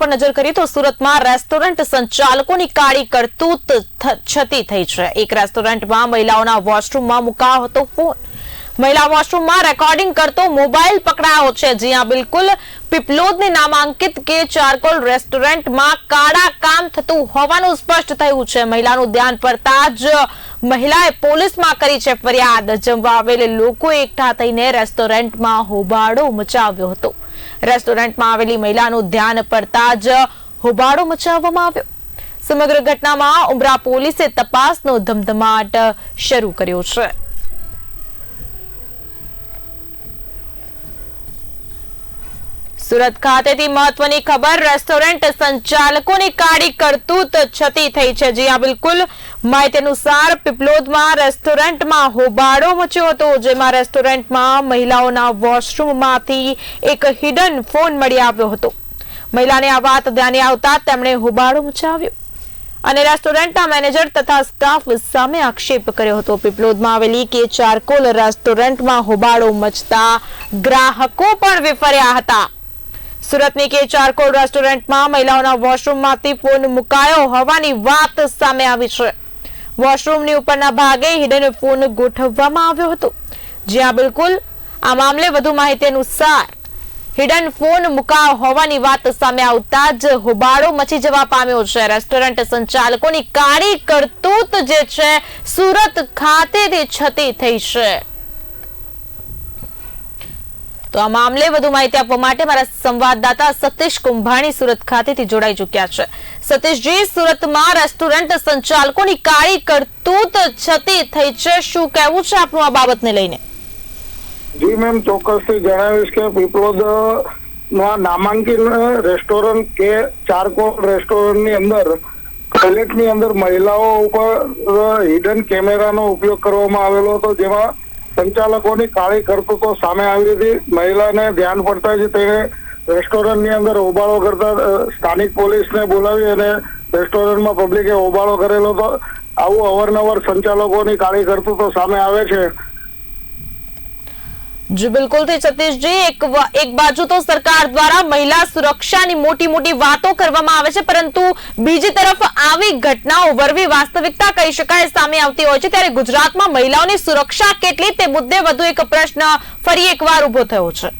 પર નજર કરીએ તો સુરતમાં રેસ્ટોરન્ટ સંચાલકોની કાળી કરતૂત છતી થઈ છે. એક રેસ્ટોરન્ટમાં મહિલાઓના વોશરૂમમાં મુકાયો હતો ફોન. મહિલા વોશરૂમમાં રેકોર્ડિંગ કરતો મોબાઈલ પકડાયો છે, જ્યાં બિલકુલ પીપલોદની નામાંકિત કે ચારકોલ રેસ્ટોરન્ટમાં કાળા કામ થતું હોવાનું સ્પષ્ટ થયું છે. મહિલાનું ધ્યાન પડતા જ મહિલાએ પોલીસમાં કરી છે ફરિયાદ. જમવા આવેલ લોકો એકઠા થઈને રેસ્ટોરન્ટમાં હોબાળો મચાવ્યો હતો. રેસ્ટોરન્ટમાં આવેલી મહિલાનું ધ્યાન પડતા જ હોબાળો મચાવવામાં આવ્યો. સમગ્ર ઘટનામાં ઉમરા પોલીસે તપાસનો ધમધમાટ શરૂ કર્યો છે. સુરત ખાતેથી મહત્વની ખબર, રેસ્ટોરન્ટ સંચાલકોની કાળી કરતૂત છતી થઈ છે. જ્યાં બિલકુલ. માહિતી અનુસાર પીપલોદમાં રેસ્ટોરન્ટમાં હોબાળો મચ્યો હતો, જેમાં રેસ્ટોરન્ટમાં મહિલાઓના વોશરૂમમાંથી એક હિડન ફોન મળી આવ્યો હતો. મહિલાને આ વાત ધ્યાને આવતા તેમણે હોબાળો મચાવ્યો. અને રેસ્ટોરન્ટના મેનેજર તથા સ્ટાફ સામે આક્ષેપ કર્યો હતો. પીપલોદમાં આવેલી કે ચારકોલ રેસ્ટોરન્ટમાં હોબાળો મચતા ગ્રાહકો પણ વિફર્યા હતા. સુરતની કે ચારકોલ રેસ્ટોરન્ટમાં મહિલાઓના વોશરૂમમાંથી ફોન મુકાયો હોવાની વાત સામે આવી છે. વોશરૂમની ઉપરના ભાગે હિડન ફોન ગોઠવવામાં આવ્યો હતો. જ્યાં બિલકુલ આ મામલે વધુ માહિતી અનુસાર હિડન ફોન મુકાયો હોવાની વાત સામે આવતા જ હોબાળો મચી જવા પામ્યો છે. રેસ્ટોરન્ટ સંચાલકોની કાળી કરતૂત જે છે, સુરત ખાતેથી છતી થઈ છે. તો આ મામલે વધુ માહિતી આપવા માટે મારા સંવાદદાતા સતીશ કુંભાણી સુરત ખાતેથી જોડાઈ ચુક્યા છે. સતીશજી, સુરતમાં રેસ્ટોરન્ટ સંચાલકોની કાળી કરતૂત છતી થઈ છે. શું કહેવું છે આપનું આ બાબતને લઈને? જી મેમ, ચોક્કસથી જણાવીશ કે પીપલોદ ના નામાંકિત રેસ્ટોરન્ટ કે ચારકોલ રેસ્ટોરન્ટની અંદર ટોયલેટની અંદર મહિલાઓ ઉપર હિડન કેમેરાનો ઉપયોગ કરવામાં આવેલો હતો, જેમાં સંચાલકોની કાળી કરતૂતો સામે આવી હતી. મહિલાને ધ્યાન પડતા જ તેણે રેસ્ટોરન્ટની અંદર હોબાળો કરતા સ્થાનિક પોલીસને બોલાવી અને રેસ્ટોરન્ટમાં પબ્લિકે હોબાળો કરેલો હતો. આવું અવારનવાર સંચાલકોની કાળી કરતૂતો સામે આવે છે. જી, બિલકુલ સતીશજી, એક એક બાજુ તો સરકાર દ્વારા મહિલા સુરક્ષાની મોટી મોટી વાતો કરવામાં આવે છે, પરંતુ બીજી તરફ આવી ઘટનાઓ વરવી વાસ્તવિકતા કહી શકાય સામે આવતી હોય છે. ત્યારે ગુજરાતમાં મહિલાઓની સુરક્ષા કેટલી તે મુદ્દે વધુ એક પ્રશ્ન ફરી એકવાર ઊભો થયો છે.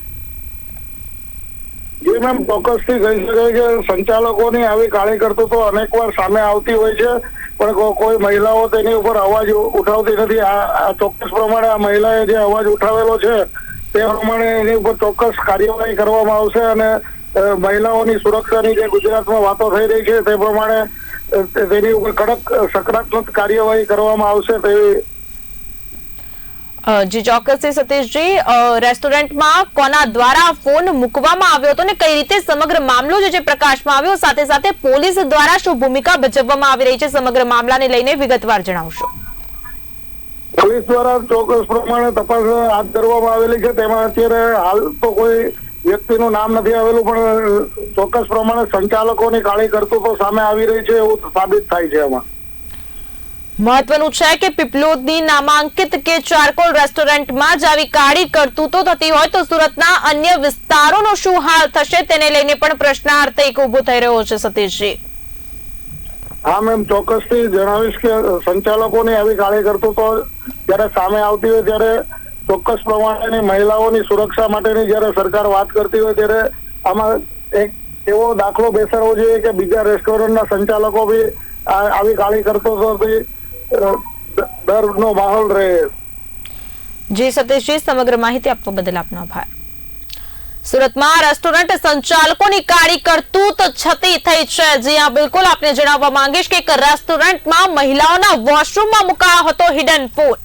જી, મેમ, ચોક્કસથી કહી શકાય કે સંચાલકોની આવી કાળી કરતૂતો અનેકવાર સામે આવતી હોય છે. પણ કોઈ મહિલાઓ તેની ઉપર અવાજ ઉઠાવતી નથી. આ ચોક્કસ પ્રમાણે આ મહિલાએ જે અવાજ ઉઠાવેલો છે, તે પ્રમાણે એની ઉપર ચોક્કસ કાર્યવાહી કરવામાં આવશે અને મહિલાઓની સુરક્ષાની જે ગુજરાતમાં વાતો થઈ રહી છે, તે પ્રમાણે તેની ઉપર કડક સકારાત્મક કાર્યવાહી કરવામાં આવશે તેવી જી ચોક્કસથી સતીશજી રેસ્ટોરન્ટમાં કોના દ્વારા ફોન મૂકવામાં આવ્યો હતો ને કઈ રીતે સમગ્ર મામલો જે છે પ્રકાશમાં આવ્યો, સાથે સાથે પોલીસ દ્વારા શું ભૂમિકા ભજવવામાં આવી રહી છે સમગ્ર મામલાને લઈને વિગતવાર જણાવશો. પોલીસ દ્વારા ચોક્કસ પ્રમાણે તપાસ હાથ ધરવામાં આવેલી છે. તેમાં અત્યારે હાલ તો કોઈ વ્યક્તિનું નામ નથી આવેલું, પણ ચોક્કસ પ્રમાણે સંચાલકોની કાળી કરતૂતો સામે આવી રહી છે એવું સાબિત થાય છે એમાં. મહત્વનું છે કે પીપલોદની નામાંકિત કે ચારકોલ રેસ્ટોરન્ટમાં જ આવી કાળી કરતૂતો થતી હોય તો સુરતના અન્ય વિસ્તારોનો શું હાલ થશે તેને લઈને પણ પ્રશ્નાર્થ એક ઊભો થઈ રહ્યો છે સતીશજી. હા, મેમ, ચોક્કસથી જણાવીશ કે સંચાલકોની આવી કાળી કરતૂતો જ્યારે સામે આવતી હોય ત્યારે ચોક્કસ પ્રમાણેની મહિલાઓની સુરક્ષા માટેની જ્યારે સરકાર વાત કરતી હોય ત્યારે આમાં એક એવો દાખલો બેસાડવો જોઈએ કે બીજા રેસ્ટોરન્ટના સંચાલકો બી આવી કાળી કરતો તો ડ- ડરનો માહોલ રહે. જી સતીશજી સમગ્ર માહિતી આપવા બદલ આપનો આભાર. સુરતમાં રેસ્ટોરન્ટ સંચાલકોની કાળી કરતૂત છતી થઈ છે. જ્યાં બિલકુલ આપને જણાવવા માંગીશ કે એક રેસ્ટોરન્ટમાં મહિલાઓના વોશરૂમમાં મુકાયો હતો હિડન ફોન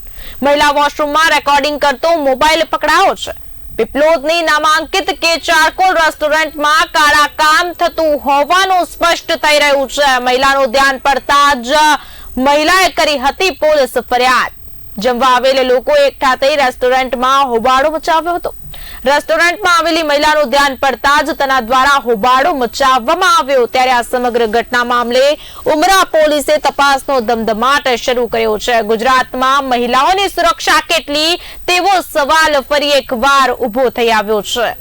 મહિલા વોશરૂમમાં રેકોર્ડિંગ કરતો મોબાઈલ પકડાયો છે. પીપલોદની નામાંકિત કે ચારકોલ રેસ્ટોરન્ટમાં કાળા કામ થતું હોવાનું સ્પષ્ટ થઈ રહ્યું છે. મહિલાનું ધ્યાન પડતા જ મહિલાએ કરી હતી પોલીસ ફરિયાદ. જમવા આવેલા લોકો એકઠા થઈ રેસ્ટોરન્ટમાં હોબાળો મચાવ્યો હતો. રેસ્ટોરન્ટમાં આવેલી મહિલાનું ધ્યાન પડતા જ તેના દ્વારા હોબાળો મચાવવામાં આવ્યો. ત્યારે આ સમગ્ર ઘટના મામલે ઉમરા પોલીસે તપાસનો ધમધમાટ શરૂ કર્યો છે. ગુજરાતમાં મહિલાઓની સુરક્ષા કેટલી તેવો સવાલ ફરી એકવાર ઊભો થઈ આવ્યો છે.